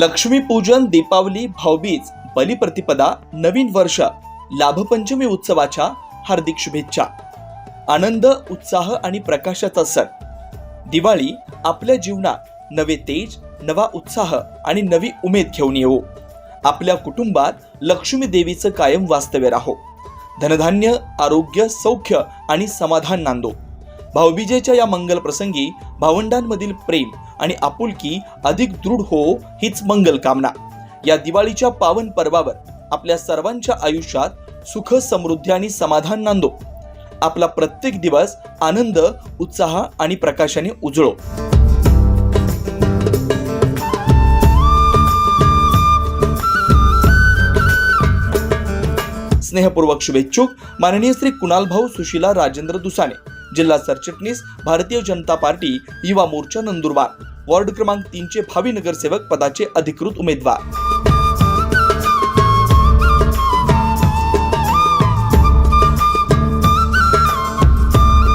लक्ष्मीपूजन दीपावली भाऊबीज बलिप्रतिपदा नवीन वर्ष लाभपंचमी उत्सवाच्या हार्दिक शुभेच्छा. आनंद उत्साह आणि प्रकाशाचा सण. दिवाळी आपल्या जीवनात नवे तेज नवा उत्साह आणि नवी उमेद घेऊन येऊ आपल्या कुटुंबात लक्ष्मी देवीचं कायम वास्तव्य राहो. धनधान्य आरोग्य सौख्य आणि समाधान नांदो. भाऊबीजेच्या या मंगल प्रसंगी भावंडांमधील प्रेम आणि आपुलकी अधिक दृढ हो हीच मंगल कामना. या दिवाळीच्या पावन पर्वावर आपल्या सर्वांच्या आयुष्यात सुख समृद्धी आणि समाधान नांदो. आपला प्रत्येक दिवस आनंद उत्साह आणि प्रकाशाने उजळो. स्नेहपूर्वक शुभेच्छुक माननीय श्री कुणाल भाऊ सुशीला राजेंद्र दुसाने. जिल्हा सरचिटणीस भारतीय जनता पार्टी युवा मोर्चा नंदुरबार. वॉर्ड क्रमांक तीनचे भावी नगरसेवक पदाचे अधिकृत उमेदवार.